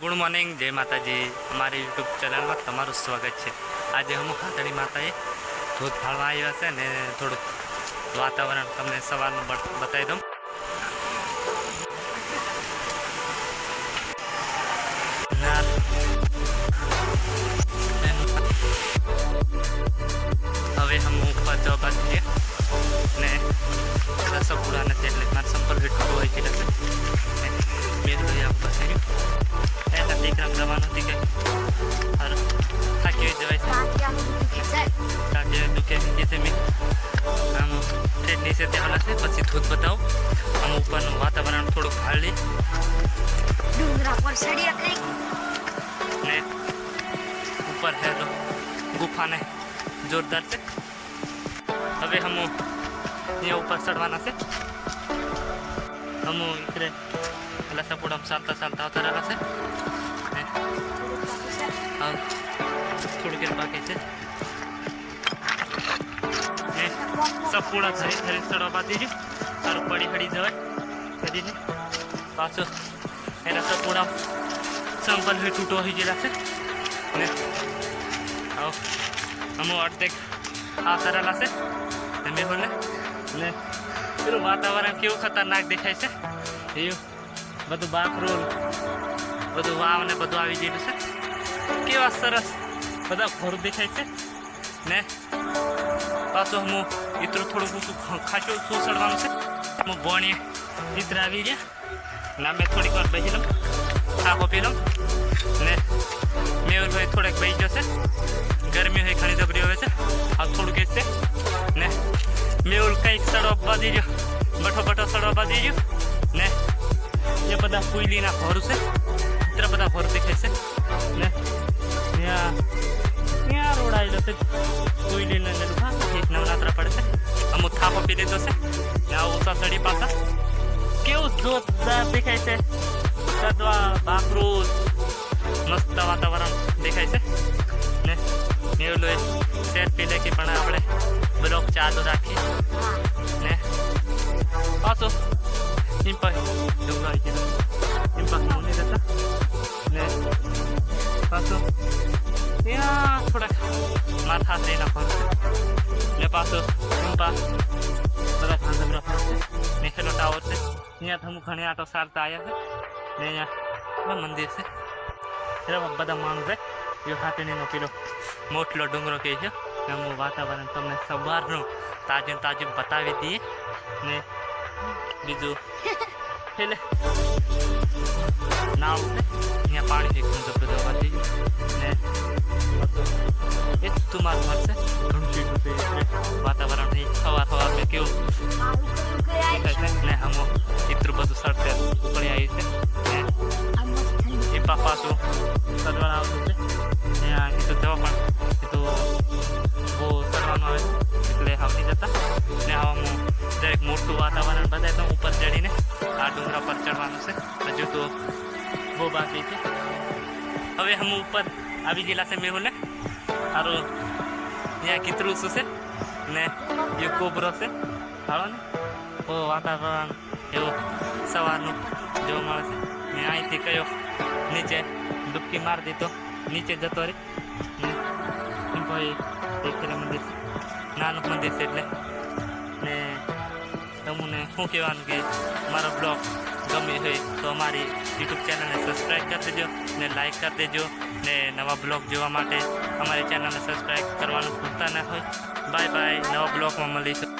Good morning, જય માતાજી. અમારી યુટ્યુબ ચેનલમાં તમારું સ્વાગત છે. આજે હું હાથણી માતાએ ધોધ ફાળવા આવ્યા છે ને થોડુંક વાતાવરણ તમને સવારનું બતાવી દઉં. દીકરા જવાનું હતી કે સારું થાકી જવાય? છે કાકે દુખે નીચે મેં. આમ ઠેઠ નીચે ત્યાં છે, પછી ધૂધ બતાવો. આમ ઉપરનું વાતાવરણ થોડુંક હાલી ડુંગરા પર ચડીએ કઈ ને ઉપર છે તો ગુફાને જોરદાર છે. હવે હમ અહીંયા ઉપર ચડવાના છે. હમ ઇકરે પેલા સપોર્ટ ચાલતા ચાલતા આવતા રહ્યા છે. ને હા થોડીક બાકી છે. ને સપોડા થઈ ખરીદ ચડવા બાદ દીધું. તારું પડી હડી જવાય. કરીને પાછો એના સપોડા સંપલ હોય તૂટો હોય ગયેલા છે. ને આવો. અમો અડધેક આ કરેલા છે. મેં બોલે ને પેલું વાતાવરણ કેવું ખતરનાક દેખાય છે. એવું. બધું બાકરોલ બધું વાવ ને બધું આવી ગયેલું છે. કેવા સરસ બધા ઘર દેખાય છે, ને? પાછું હું ઇતરું થોડુંક ઊંચું ખાસું ઊંચું છે. હું ભણીએ ઇત્ર આવી ગયા ના, મેં થોડીક વાર બેસી લઉં. થાકો પી લઉં. ને મેયુરભાઈ થોડેક બેસી છે. ગરમી હોય, ઘણી જબરી હોય છે. આ થોડુંક એ છે. ને મેયુર કંઈક સડવા બાંધી ગયો બઠો બઠો સડવા બાંધી ગયો ને એ બધા કુઈલીના ઘર છે. ઇતરા બધા ઘર દેખાય છે. ને ત્યાં ત્યાં રોડ છે. કોઈલીને ને હા એક નવરાત્રા પડે છે. અમુક થાપો પી લીધો છે. ને આ પાછા. કેવું જોરદાર દેખાય છે. કદવા મસ્ત વાતાવરણ દેખાય છે. ને સેટ પી લેકી પણ આપણે બ્લોક ચાલુ રાખીએ. ને પાછો ઇમ્પા ડુંગર આવી ગયો ને પાછો ઇમ્પા બધા ફરશે નીચેનો ટાવર છે. અહીંયા તમે ઘણી આટો સારતા આવ્યા છે. ને અહીંયા મંદિર છે. એમાં બધા માણસ છે. એ હાથીનો પેલો મોટલો ડુંગરો કહે છે. એમનું વાતાવરણ તમને સવારનું તાજું તાજું બતાવી દઈએ. ને બીજું એટલે નાવ છે. અહીંયા પાણી એકદમ જબરદસ્ત વાતી ને બધું. એ તું મારું મળશે એ પાછું ચડવાનું આવતું છે. ત્યાં તો જવા પણ. તો બહુ ચડવાનું આવે. એટલે આવતી જતા. ને આવામાં દરેક મોટું વાતાવરણ બધાય તો ઉપર ચડીને આ ડુંગરા પર ચડવાનું છે. હજુ તો બહુ બાકી છે. હવે હમ ઉપર આવી ગયેલા છે મેહુલે સારું ત્યાં કીતરું શું છે? ને એ કોબરો છે. હાલો ને. બહુ વાતાવરણ એવું સવારનું જોવા મળે છે. ને અહીંથી કયો નીચે ડૂબકી મારી દીધો. નીચે જતો રહી. ભાઈ એક મંદિર નાનું મંદિર છે એટલે. ને તમને શું કહેવાનું કે મારો બ્લોગ ગમે હોય તો અમારી યુટ્યુબ ચેનલને સબસ્ક્રાઈબ કરી દેજો ને લાઈક કરી દેજો ને નવા બ્લોગ જોવા માટે અમારી ચેનલને સબસ્ક્રાઈબ કરવાનું ભૂલતા ના હોય. બાય બાય નવા બ્લોગમાં મળીશું.